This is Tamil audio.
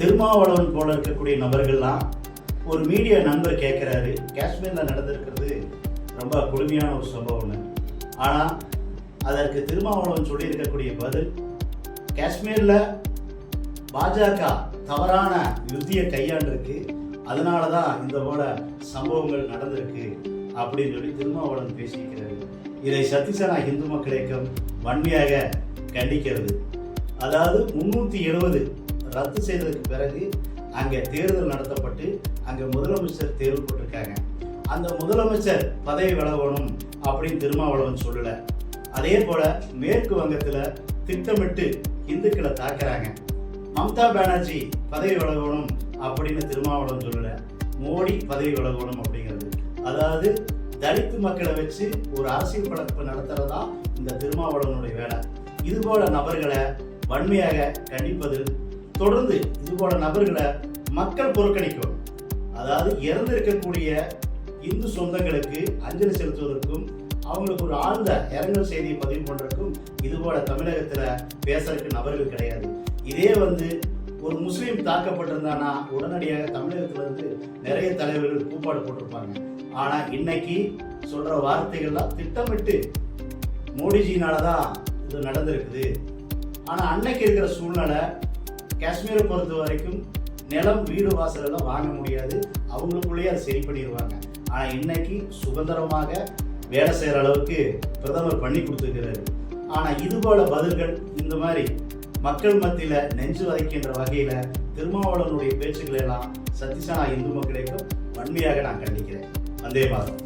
திருமாவளவன் போல இருக்கக்கூடிய நபர்கள்லாம் ஒரு மீடியா நண்பர் கேட்குறாரு காஷ்மீரில் நடந்திருக்கிறது ரொம்ப கொடுமையான ஒரு சம்பவம்னு. ஆனால் அதற்கு திருமாவளவன் சொல்லியிருக்கக்கூடிய பதில் காஷ்மீரில் பாஜக தவறான யுத்தியை கையாண்டிருக்கு. அதனால தான் இந்த போல சம்பவங்கள் நடந்திருக்கு அப்படின்னு சொல்லி திருமாவளவன் பேசியிருக்கிறாரு இதை சத்திசனா இந்து மக்கள் இயக்கம் வன்மையாக கண்டிக்கிறது. அதாவது முன்னூற்றி எழுபது ரத்து செய்ததுக்கு பிறகு அங்கே தேர்தல் நடத்தப்பட்டு அங்கே முதலமைச்சர் தேர்வு போட்டிருக்காங்க. அந்த முதலமைச்சர் பதவி விலகணும் அப்படின்னு திருமாவளவன் சொல்லலை. அதே போல மேற்கு வங்கத்தில் திட்டமிட்டு இந்துக்களை தாக்குறாங்க. மம்தா பானர்ஜி பதவி விலகணும் அப்படின்னு திருமாவளவன் சொல்லல. மோடி பதவி விலகணும் அப்படிங்கிறது. அதாவது தலித்து மக்களை வச்சு ஒரு அரசியல் பழப்பு நடத்துறதா இந்த திருமாவளவனுடைய வேலை. இது போல நபர்களை வன்மையாக கண்டிப்பதில் தொடர்ந்து இது போல நபர்களை மக்கள் புறக்கணிக்கணும் அதாவது இறந்திருக்கக்கூடிய இந்து சொந்தங்களுக்கு அஞ்சலி செலுத்துவதற்கும் அவங்களுக்கு ஒரு ஆழ்ந்த இரங்கல் செய்தியை பதிவு பண்ணுறதுக்கும் இது போல பேசுறதுக்கு நபர்கள் கிடையாது. இதே வந்து ஒரு முஸ்லீம் தாக்கப்பட்டிருந்தானா உடனடியாக தமிழகத்திலிருந்து நிறைய தலைவர்கள் கூப்பாடு போட்டிருப்பாங்க. ஆனால் இன்னைக்கு சொல்ற வார்த்தைகள்லாம் திட்டமிட்டு மோடிஜினால தான் இது நடந்திருக்குது. ஆனால் அன்னைக்கு இருக்கிற சூழ்நிலை காஷ்மீரை பொறுத்த வரைக்கும் நிலம் வீடு வாசலெல்லாம் வாங்க முடியாது. அவங்களுக்குள்ளேயே அதை சரி பண்ணிடுவாங்க. ஆனால் இன்னைக்கு சுதந்திரமாக வேலை செய்கிற அளவுக்கு பிரதமர் பண்ணி கொடுத்துருக்கிறாரு. ஆனால் இது போல பதில்கள் இந்த மாதிரி மக்கள் மத்தியில் நெஞ்சு வதைக்கின்ற வகையில் திருமாவளவனுடைய பேச்சுக்களை எல்லாம் சத்திசானா இந்து மக்களுக்கும் வன்மையாக நான் கண்டிக்கிறேன். வந்தே மாதம்